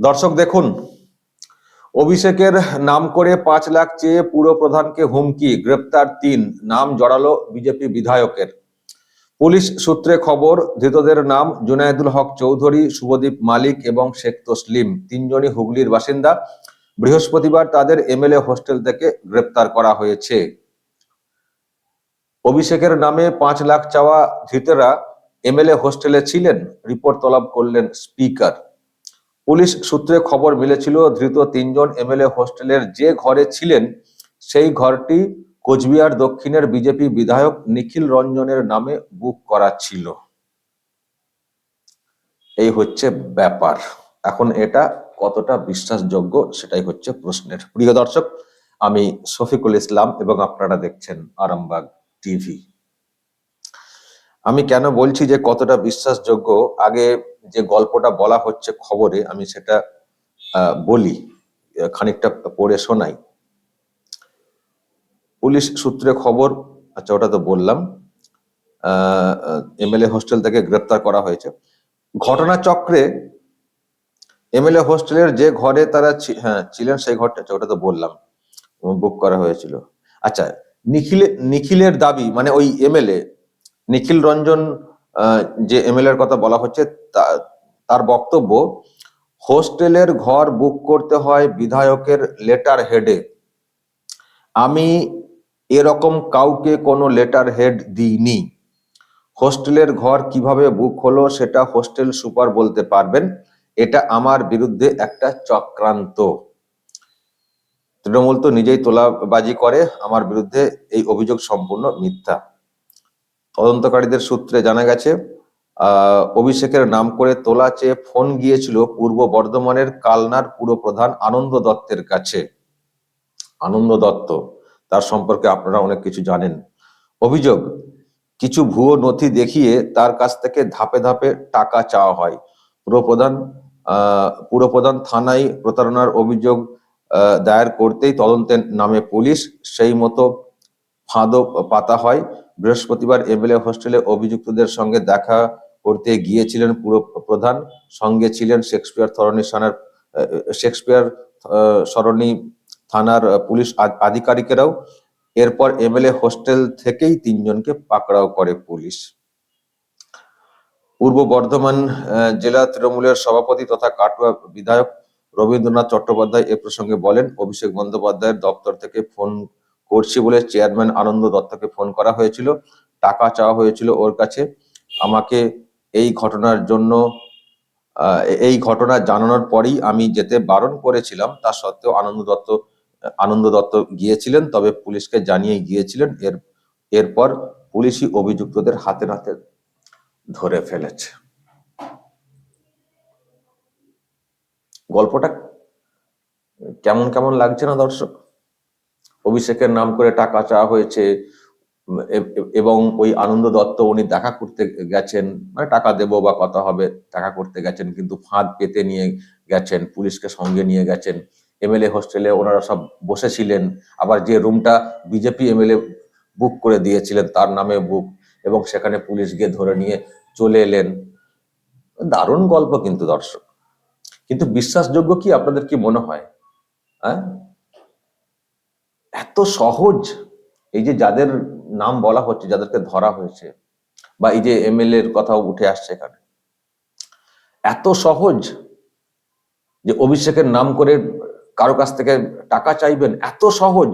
দর্শক দেখুন, অভিষেকের নাম করে পাঁচ লাখ চেয়ে পুরো প্রধানকে হুমকি, গ্রেপ্তার তিন, নাম জড়ালো বিজেপি বিধায়কের। পুলিশ সূত্রে খবর, ধৃতদের নাম জুনায়েদুল হক চৌধুরী, শুভদীপ মালিক এবং শেখ তসলিম, তিনজনই হুগলির বাসিন্দা। বৃহস্পতিবার তাদের এমএলএ হোস্টেল থেকে গ্রেপ্তার করা হয়েছে। অভিষেকের নামে পাঁচ লাখ চাওয়া ধৃতেরা এমএলএ হোস্টেলে ছিলেন, রিপোর্ট তলব করলেন স্পিকার। পুলিশ সূত্রে খবর মিলেছিল, ধৃত তিনজন এমএলএ হোস্টেলের যে ঘরে ছিলেন, সেই ঘরটি কোচবিহার দক্ষিণের বিজেপি বিধায়ক নিখিল রঞ্জনের নামে বুক করা ছিল। এই হচ্ছে ব্যাপার। এখন এটা কতটা বিশ্বাসযোগ্য, সেটাই হচ্ছে প্রশ্নের। প্রিয় দর্শক, আমি শফিকুল ইসলাম এবং আপনারা দেখছেন আরামবাগ টিভি। আমি কেন বলছি যে কতটা বিশ্বাসযোগ্য? আগে যে গল্পটা বলা হচ্ছে খবরে আমি সেটা বলি খানিকটা পড়ে শোনাই। পুলিশ সূত্রে খবর আচ্ছা ওটা তো বললাম এমএলএ হোস্টেল থেকে গ্রেপ্তার করা হয়েছে। ঘটনাচক্রে এমএলএ হোস্টেলের যে ঘরে তারা হ্যাঁ ছিলেন সেই ঘরটা আচ্ছা, ওটা তো বললাম বুক করা হয়েছিল। আচ্ছা নিখিলে নিখিলের দাবি মানে ওই এমএলএ নিখিল রঞ্জন যে এমএলএ এর কথা বলা হচ্ছে তার বক্তব্য, হোস্টেলের ঘর বুক করতে হয় বিধায়কের লেটার হেডে আমি এরকম কাউকে কোনো লেটার হেড দিইনি। হোস্টেলের ঘর কীভাবে বুক হলো সেটা হোস্টেল সুপার বলতে পারবেন। এটা আমার বিরুদ্ধে একটা চক্রান্ত। তৃণমূল তো নিজেই তোলাবাজি করে, আমার বিরুদ্ধে এই অভিযোগ সম্পূর্ণ মিথ্যা। তদন্তকারীদের সূত্রে জানা গেছে অভিষেকের নাম করে তোলা চেয়ে ফোন গিয়েছিল পূর্ব বর্ধমানের কালনার পুরপ্রধান আনন্দ দত্তের কাছে। আনন্দ দত্ত, তার সম্পর্কে আপনারা অনেক কিছু জানেন। অভিযোগ, কিছু ভুয়ো নথি দেখিয়ে তার কাছ থেকে ধাপে ধাপে টাকা চাওয়া হয়। পুরপ্রধান পুরপ্রধান থানায় প্রতারণার অভিযোগ দায়ের করতেই তদন্তের নামে পুলিশ সেই মতো ফাঁদও পাতা হয়। বৃহস্পতিবার এমএলএ হোস্টেলে অভিযুক্তদের সঙ্গে দেখা করতে গিয়েছিলেন পুরো প্রধান, সঙ্গে ছিলেন শেক্সপিয়ার থরণী থানার শেক্সপিয়ার সরণি থানার পুলিশ আধিকারিকেরাও। এরপর এমএলএ হোস্টেল থেকেই তিনজনকে পাকড়াও করে পুলিশ। পূর্ব বর্ধমান জেলা তৃণমূলের সভাপতি তথা কাটুয়া বিধায়ক রবীন্দ্রনাথ চট্টোপাধ্যায় এ প্রসঙ্গে বলেন, অভিষেক বন্দ্যোপাধ্যায়ের দপ্তর থেকে ফোন করছি বলে চেয়ারম্যান আনন্দ দত্তকে ফোন করা হয়েছিল। টাকা চাওয়া হয়েছিল ওর কাছে। আমাকে এই ঘটনার জন্য এই ঘটনা জানানোর পরই আমি যেতে বারণ করেছিলাম। তা সত্ত্বেও আনন্দ দত্ত আনন্দ দত্ত গিয়েছিলেন, তবে পুলিশকে জানিয়ে গিয়েছিলেন। এর, এরপর পুলিশই অভিযুক্তদের হাতে নাতে ধরে ফেলেছে। গল্পটা কেমন কেমন লাগছে না দর্শক? অভিষেকের নাম করে টাকা চাওয়া হয়েছে এবং ওই আনন্দ দত্ত উনি দেখা করতে গেছেন মানে টাকা দেবো বা কথা হবে, দেখা করতে গেছেন, কিন্তু ফাঁদ পেতে নিয়ে গেছেন, পুলিশকে সঙ্গে নিয়ে গেছেন। এমএলএ হোস্টেলে ওনারা সব বসেছিলেন, আবার যে রুমটা বিজেপি এমএলএ বুক করে দিয়েছিলেন তার নামে বুক, এবং সেখানে পুলিশ গিয়ে ধরে নিয়ে চলে এলেন। দারুণ গল্প কিন্তু দর্শক। কিন্তু বিশ্বাসযোগ্য কি আপনাদের কি মনে হয়? হ্যাঁ? এত সহজ এই যে যাদের নাম বলা হচ্ছে, যাদেরকে ধরা হয়েছে, বা এই যে এমএলএ এর কথাও উঠে আসছে এখানে, এত সহজ যে অভিষেকের নাম করে কারও কাছ থেকে টাকা চাইবেন, এত সহজ।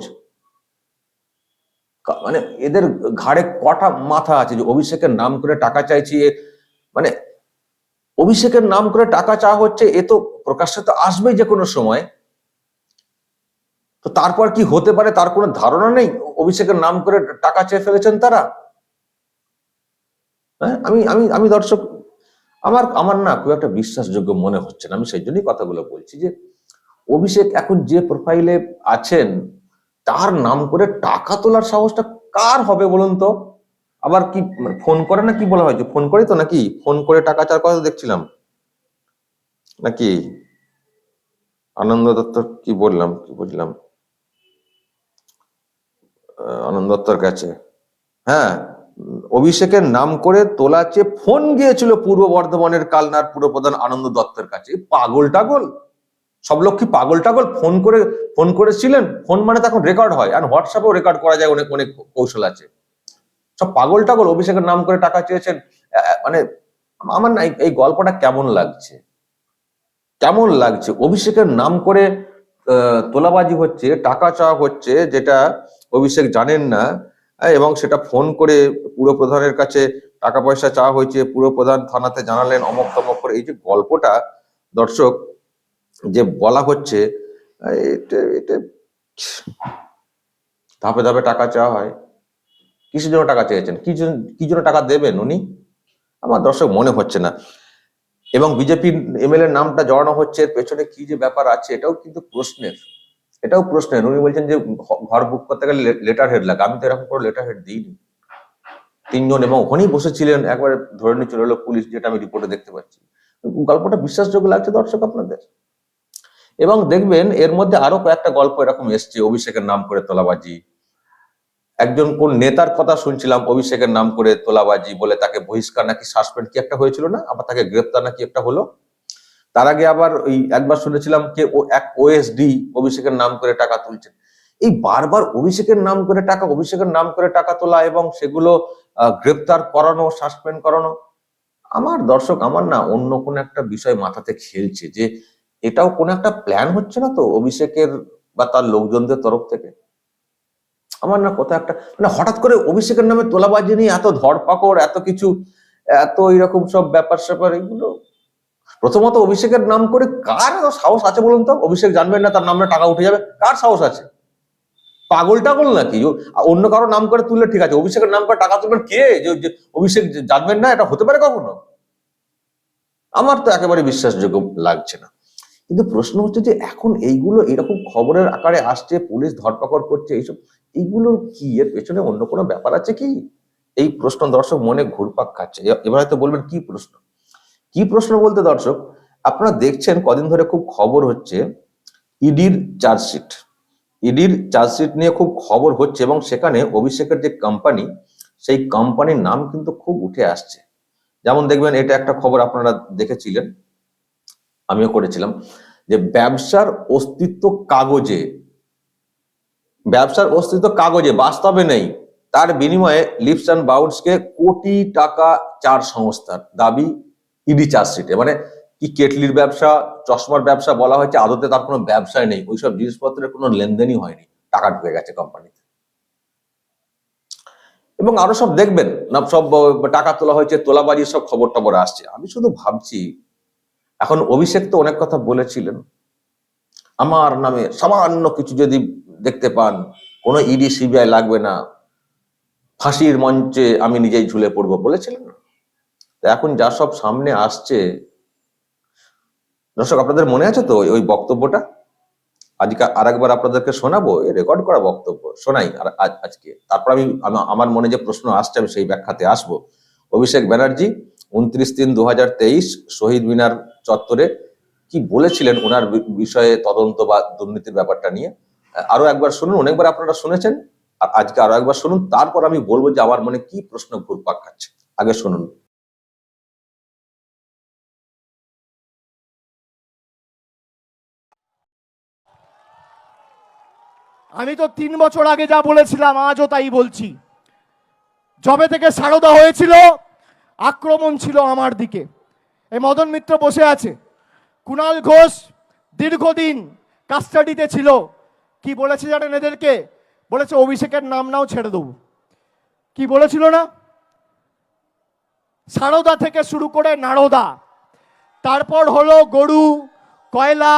মানে এদের ঘাড়ে কটা মাথা আছে যে অভিষেকের নাম করে টাকা চাইছি মানে অভিষেকের নাম করে টাকা চাওয়া হচ্ছে, এ তো প্রকাশ্যে তো আসবেই যে কোনো সময়। তো তারপর কি হতে পারে? তার কোনো ধারণা নেই? অভিষেকের নাম করে টাকা চেয়ে ফেলেছেন তারা? হ্যাঁ আমি আমি আমি দর্শক, আমার আমার না খুব একটা বিশ্বাসযোগ্য মনে হচ্ছে না। আমি সেই জন্যই কথাগুলো বলছি যে, অভিষেক এখন যে প্রোফাইলে আছেন, তার নাম করে টাকা তোলার সাহসটা কার হবে বলুন তো? আবার কি মানে ফোন করে না কি বলা হয়েছে ফোন করে তো নাকি? ফোন করে টাকা চার কথা দেখছিলাম। নাকি? আনন্দ দত্ত কি বললাম, কি বুঝলাম? আহ, আনন্দ দত্তর কাছে। হ্যাঁ অভিষেকের নাম করে তোলা চেয়ে ফোন গিয়েছিল পূর্ব বর্ধমানের কালনার পুরপ্রধান আনন্দ দত্তের কাছে। পাগল টাগল। সব লোক পাগল টাগল ফোন করে ফোন করেছিলেন। ফোন মানে তো এখন রেকর্ড হয়। আর হোয়াটসঅ্যাপেও রেকর্ড করা যায় অনেক অনেক কৌশল আছে। সব পাগল টাগল অভিষেকের নাম করে টাকা চেয়েছেন। মানে আমার না এই- গল্পটা কেমন লাগছে? কেমন লাগছে? অভিষেকের নাম করে তোলাবাজি হচ্ছে, টাকা চাওয়া হচ্ছে, যেটা অভিষেক জানেন না এবং সেটা ফোন করে পুরো প্রধানের কাছে টাকা পয়সা চাওয়া হয়েছে, পুরো প্রধান থানাতে জানালেন, অমক তমক করে। এই যে গল্পটা, দর্শক, যে বলা হচ্ছে ধাপে ধাপে টাকা চাওয়া হয়। কিসের জন্য টাকা চেয়েছেন? কি কি জন্য টাকা দেবেন উনি? আমার দর্শক মনে হচ্ছে না। এবং বিজেপি এমএলএ নামটা জড়ানো হচ্ছে পেছনে কি যে ব্যাপার আছে, এটাও কিন্তু প্রশ্নের। এটাও প্রশ্নের। উনি বলছেন যে, ঘর বুক করতে গেলে লেটার হেড লাগে। আমি তো এরকম করে লেটার হেড দিইনি। তিনজন এবং ওখানেই বসেছিলেন, একবারে ধরে নিয়ে চলে এলো পুলিশ, যেটা আমি রিপোর্টে দেখতে পাচ্ছি। গল্পটা বিশ্বাসযোগ্য লাগছে দর্শক আপনাদের? এবং দেখবেন, এর মধ্যে আরও কয়েকটা গল্প এরকম এসছে, অভিষেকের নাম করে তোলাবাজি একজন কোন নেতার কথা শুনছিলাম, অভিষেকের নাম করে তোলাবাজি বলে তাকে বহিষ্কার নাকি সাসপেন্ড কি একটা হয়েছিল না? আবার তাকে গ্রেপ্তার নাকি একটা হলো? তার আগে আবার ওই একবার শুনেছিলাম কে ও এক ওএসডি অভিষেকের নাম করে টাকা তুলছেন। এই বারবার অভিষেকের নাম করে টাকা, অভিষেকের নাম করে টাকা তোলা এবং সেগুলো গ্রেপ্তার করানো, সাসপেন্ড করানো, আমার দর্শক, আমার না অন্য কোন একটা বিষয় মাথাতে খেলছে যে এটাও কোন একটা প্ল্যান হচ্ছে না তো অভিষেকের বা তার লোকজনদের তরফ থেকে? আমার না কোথাও একটা মানে হঠাৎ করে অভিষেকের নামে তোলাবাজি নিয়ে এত ধরপাকড়, এত কিছু, এত এরকম সব ব্যাপার স্যাপার, এগুলো। প্রথমত অভিষেকের নাম করে কার সাহস আছে বলুন তো? অভিষেক জানবেন না, তার নামে টাকা উঠে যাবে। কার সাহস আছে? পাগল টাগল নাকি? অন্য কারও নাম করে তুললে ঠিক আছে, অভিষেকের নাম করে টাকা তুলবেন কে? যে অভিষেক জানবেন না, এটা হতে পারে কখনো? আমার তো একেবারে বিশ্বাসযোগ্য লাগছে না। কিন্তু প্রশ্ন হচ্ছে যে এখন এইগুলো এরকম খবরের আকারে আসছে, পুলিশ ধরপাকড় করছে, এইসব এইগুলোর কি? এর পেছনে অন্য কোনো ব্যাপার আছে কি? এই প্রশ্ন দর্শক মনে ঘুরপাক খাচ্ছে। এবার হয়তো বলবেন, কি প্রশ্ন? কি প্রশ্ন বলতে দর্শক, আপনারা দেখছেন কদিন ধরে খুব খবর হচ্ছে ইডির চার্জশিট। ইডির চার্জশিট নিয়ে খুব খবর হচ্ছে এবং সেখানে অভিষেকের যে কোম্পানি সেই কোম্পানির নাম কিন্তু খুব উঠে আসছে। যেমন দেখবেন, এটা একটা খবর আপনারা দেখেছিলেন, আমিও করেছিলাম, যে ব্যবসার অস্তিত্ব কাগজে ব্যবসার অস্তিত্ব কাগজে, বাস্তবে নেই। তার বিনিময়ে লিপস অ্যান্ড বাউন্সকে কোটি টাকা চার সংস্থার দাবি ইডি চার্জশিটে। মানে কি কেটলির ব্যবসা, চশমার ব্যবসা বলা হয়েছে, আদতে তার কোনো ব্যবসায় নেই। ওইসব জিনিসপত্রের কোনো লেনদেনই হয়নি। টাকা ঢুকে গেছে কোম্পানিতে এবং আরও সব দেখবেন, না সব টাকা তোলা হয়েছে তোলাবাজির সব খবর টবর আসছে। আমি শুধু ভাবছি, এখন অভিষেক তো অনেক কথা বলেছিলেন। আমার নামে সামান্য কিছু যদি দেখতে পান, কোনো ইডি সিবিআই লাগবে না, ফাঁসির মঞ্চে আমি নিজেই ঝুলে পড়ব বলেছিলেন? এখন যা সব সামনে আসছে, দর্শক আপনাদের মনে আছে তো ওই- বক্তব্যটা? আজকে আর একবার আপনাদেরকে শোনাবো রেকর্ড করা বক্তব্য, শোনাই আজকে। তারপর আমি আমার মনে যে প্রশ্ন আসছে, আমি সেই ব্যাখ্যাতে আসব। অভিষেক ব্যানার্জি, উনত্রিশ তিন দু হাজার তেইশ, শহীদ মিনার চত্বরে কি বলেছিলেন ওনার বিষয়ে তদন্ত বা দুর্নীতির ব্যাপারটা নিয়ে? আরও একবার শুনুন, অনেকবার আপনারা শুনেছেন, আর আজকে আরও একবার শুনুন, তারপর আমি বলব যে আমার মনে কি প্রশ্ন ঘুরপাক খাচ্ছে। আগে শুনুন। আমি তো তিন বছর আগে যা বলেছিলাম, আজও তাই বলছি। জবে থেকে সারদা হয়েছিল, আক্রমণ ছিল আমার দিকে। এই মদন মিত্র বসে আছে। কুণাল ঘোষ দীর্ঘদিন কাস্টাডিতে ছিল। কি বলেছে জানেন এদেরকে? বলেছে, অভিষেকের নাম নাও ছেড়ে দেবো। কি বলেছিল না? সারদা থেকে শুরু করে নারদা। তারপর হলো গরু, কয়লা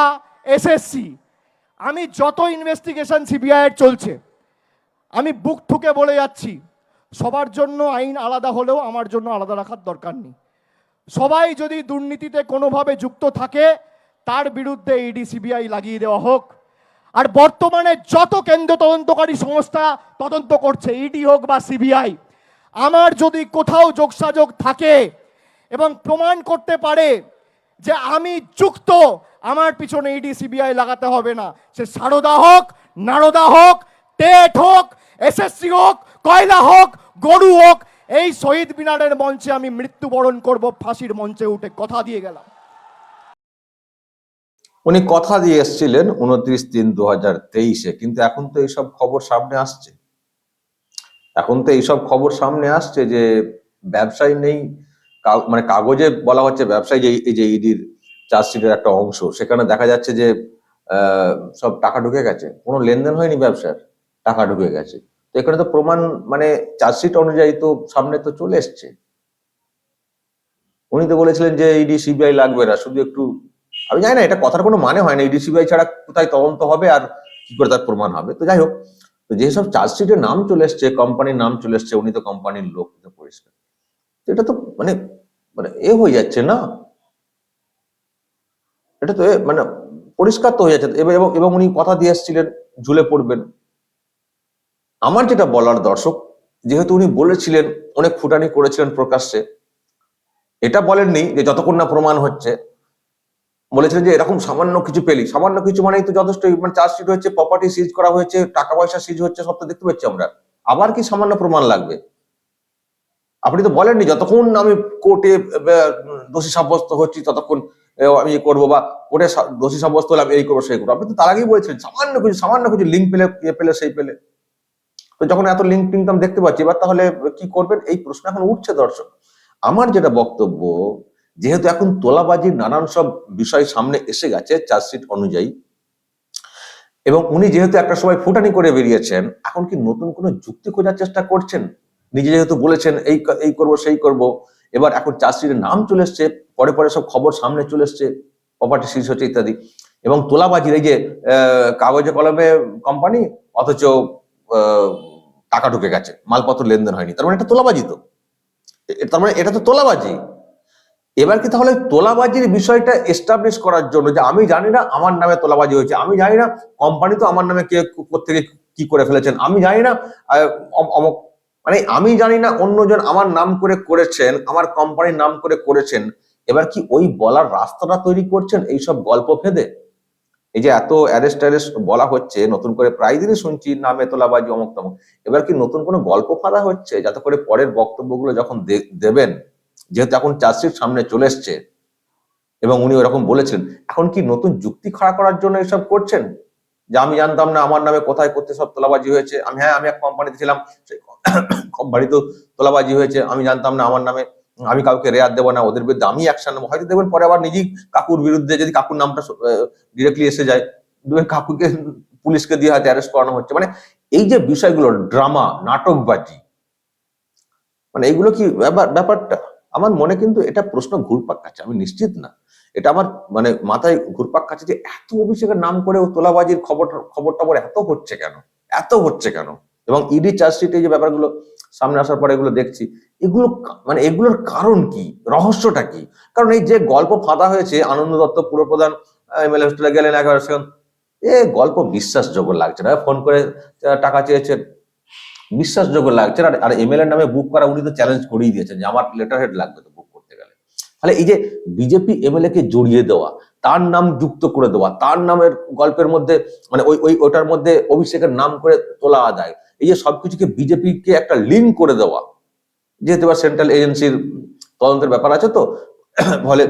এসএসসি আমি যত ইনভেস্টিগেশন সিবিআইয়ের চলছে, আমি বুক ঠুকে বলে যাচ্ছি, সবার জন্য আইন আলাদা হলেও আমার জন্য আলাদা রাখার দরকার নেই। সবাই যদি দুর্নীতিতে কোনোভাবে যুক্ত থাকে, তার বিরুদ্ধে ইডি সিবিআই লাগিয়ে দেওয়া হোক। আর বর্তমানে যত কেন্দ্র তদন্তকারী সংস্থা তদন্ত করছে ইডি হোক বা সিবিআই আমার যদি কোথাও যোগসাযোগ থাকে এবং প্রমাণ করতে পারে যে আমি যুক্ত, আমার পিছনে ইডি সিবিআই লাগাতে হবে না। সে সারদা হোক, নারদা হোক, টেট হোক এসএসসি হোক, কয়লা হোক, গরু হোক, এই শহীদ মিনারের মঞ্চে আমি মৃত্যুবরণ করব, ফাঁসির মঞ্চে উঠে কথা দিয়ে গেলাম। উনি কথা দিয়ে এসেছিলেন উনত্রিশ তিন দু হাজার তেইশে, কিন্তু এখন তো এইসব খবর সামনে আসছে। এখন তো এইসব খবর সামনে আসছে যে ব্যবসায়ী নেই মানে কাগজে বলা হচ্ছে ব্যবসায়ী যে, এই যে ইডির চার্জশিটের একটা অংশ, সেখানে দেখা যাচ্ছে যে সব টাকা ঢুকে গেছে। কোনো লেনদেন হয়নি ব্যবসার, টাকা ঢুকে গেছে। তো এখানে তো প্রমাণ মানে চার্জশিট অনুযায়ী তো সামনে তো চলে এসছে। উনি তো বলেছিলেন যে ইডি, সিবিআই লাগবে না, শুধু একটু আমি জানি না, এটা কথার কোনো মানে হয় না ইডি সিবিআই ছাড়া কোথায় তদন্ত হবে আর কি করে তার প্রমাণ হবে। তো যাই হোক, তো যেসব চার্জশিটের নাম চলে এসছে কোম্পানির নাম চলে এসছে, উনি তো কোম্পানির লোক পরিষ্কার। এটা তো মানে মানে এ হয়ে যাচ্ছে না। এটা তো মানে পরিষ্কার তো হয়ে যাচ্ছে। এবং- এবং উনি কথা দিয়ে এসেছিলেন, ঝুলে পড়বেন। আমার যেটা বলার দর্শক, যেহেতু উনি বলেছিলেন, অনেক ফুটানি করেছিলেন প্রকাশ্যে, এটা বলেননি যে যতক্ষণ না প্রমাণ হচ্ছে বলেছিলেন যে এরকম সামান্য কিছু পেলি। সামান্য কিছু মানেই তো যথেষ্ট মানে চার্জশিট হচ্ছে প্রপার্টি সিজ করা হয়েছে, টাকা পয়সা সিজ হচ্ছে সব তো দেখতে পাচ্ছি আমরা। আবার কি সামান্য প্রমাণ লাগবে? আপনি তো বলেননি, যতক্ষণ আমি কোর্টে দোষী সাব্যস্ত হচ্ছি, ততক্ষণ আমি ইয়ে করব বা কোর্টে দোষী সাব্যস্ত হলে আমি এই করব, সেই করব। আপনি তো তার আগেই বলেছিলেন, সামান্য কিছু সামান্য কিছু লিঙ্ক পেলে ইয়ে পেলে, সেই পেলে। তো যখন এত লিঙ্ক টিঙ্ক আমি দেখতে পাচ্ছি, এবার তাহলে কি করবেন? এই প্রশ্ন এখন উঠছে দর্শক। আমার যেটা বক্তব্য যেহেতু এখন তোলাবাজির নানান সব বিষয় সামনে এসে গেছে চার্জশিট অনুযায়ী। এবং উনি যেহেতু একটা সময় ফুটানি করে বেরিয়েছেন, এখন কি নতুন কোনো যুক্তি খোঁজার চেষ্টা করছেন? নিজে যেহেতু বলেছেন, এই এই করব, সেই করব, এবার এখন চার্জশিটের নাম চলে এসছে, পরে পরে সব খবর সামনে চলে এসছে প্রপার্টি সিজ হচ্ছে ইত্যাদি। এবং তোলাবাজির এই যে কাগজে কলমে কোম্পানি অথচ টাকা ঢুকে গেছে, মালপত্র লেনদেন হয়নি। তার মানে এটা তোলাবাজি তো। তার মানে এটা তো তোলাবাজি। এবার কি তাহলে তোলাবাজির বিষয়টা এস্টাবলিশ করার জন্য যে আমি জানি না আমার নামে তোলাবাজি হয়েছে, আমি জানি না কোম্পানি তো আমার নামে কে থেকে কি করে ফেলেছেন, আমি জানি না মানে আমি জানি না অন্যজন আমার নাম করে করেছেন, আমার কোম্পানির নাম করে করেছেন, এবার কি ওই বলার রাস্তাটা তৈরি করছেন এইসব গল্প ফেদে? এই যে এত অ্যারেস্ট ট্যারেস্ট বলা হচ্ছে, নতুন করে প্রায় দিনই শুনছি নামে তোলাবাজি অমুক তমুক, এবার কি নতুন কোনো গল্প ফাঁদা হচ্ছে যাতে করে পরের বক্তব্যগুলো যখন দেবেন? যেহেতু এখন চার্জশিট সামনে চলে এসছে এবং উনি ওরকম বলেছেন এখন কি নতুন যুক্তি খাড়া করার জন্য এসব করছেন? যে আমি জানতাম না আমার নামে কোথায় করতে সব তোলাবাজি হয়েছে। আমি হ্যাঁ আমি এক কোম্পানিতে ছিলাম, সেই কোম্পানি তো তোলাবাজি হয়েছে। আমি জানতাম না আমার নামে, আমি কাউকে রেয়ার দেবো না, ওদের বিরুদ্ধে আমি অ্যাকশন নেব। হয়তো দেখবেন পরে আবার নিজেই কাকুর বিরুদ্ধে যদি কাকুর নামটা ডিরেক্টলি এসে যায়, দেখবেন কাকুকে, পুলিশকে দিয়ে হয়তো অ্যারেস্ট করানো হচ্ছে। মানে এই যে বিষয়গুলো ড্রামা নাটকবাজি মানে এইগুলো কি ব্যাপার, ব্যাপারটা? আমার মনে কিন্তু এটা প্রশ্ন ঘুরপাক খাচ্ছে, আমি নিশ্চিত না। এটা আমার মানে মাথায় ঘুরপাক খাচ্ছে যে এত অভিষেকের নাম করে ও তোলাবাজির খবর খবর টবর এত হচ্ছে কেন? এত হচ্ছে কেন? এবং ইডি চার্জশিটে যে ব্যাপারগুলো সামনে আসার পরে এগুলো দেখছি, এগুলো মানে এগুলোর কারণ কি? রহস্যটা কি? কারণ এই যে গল্প ফাঁদা হয়েছে, আনন্দ দত্ত পুরপ্রধান এমএলএ হোস্টেলে গেলেন একেবারে এ গল্প বিশ্বাসযোগ্য লাগছে না। ফোন করে টাকা চেয়েছেন। বিশ্বাসযোগ্য লাগছে। আর- আর এমএলএ নামে বুক করা, উনি তো চ্যালেঞ্জ করেই দিয়েছেন যে আমার লেটার হেড লাগবে তো বুক করতে গেলে তাহলে এই যে বিজেপি এমএলএ কে জড়িয়ে দেওয়া, তার নাম যুক্ত করে দেওয়া, তার নামের গল্পের মধ্যে মানে ওই ওই, ওটার মধ্যে অভিষেকের নাম করে তোলা আদায়, এই যে সবকিছুকে বিজেপি কে একটা লিঙ্ক করে দেওয়া, যেহেতু এবার সেন্ট্রাল এজেন্সির তদন্তের ব্যাপার আছে তো, ফলে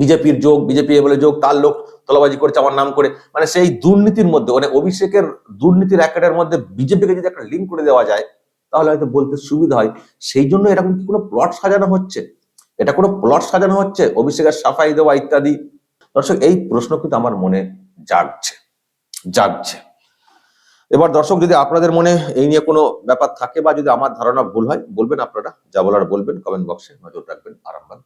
বিজেপির যোগ বিজেপি বলে যোগ, তার লোক তোলাবাজি করছে, আমার নাম করে। মানে সেই দুর্নীতির মধ্যে মানে অভিষেকের দুর্নীতির র্যাকেটের মধ্যে বিজেপিকে যদি একটা লিঙ্ক করে দেওয়া যায়, তাহলে হয়তো বলতে সুবিধা হয়। সেই জন্য এরকম কি কোনো প্লট সাজানো হচ্ছে? এটা কোনো প্লট সাজানো হচ্ছে? অভিষেকের সাফাই দেওয়া ইত্যাদি? দর্শক, এই প্রশ্ন কিন্তু আমার মনে জাগছে জাগছে। এবার দর্শক, যদি আপনাদের মনে এই নিয়ে কোনো ব্যাপার থাকে বা যদি আমার ধারণা ভুল হয়, বলবেন আপনারা, যা বলার বলবেন কমেন্ট বক্সে নজর রাখবেন, আরামবাগ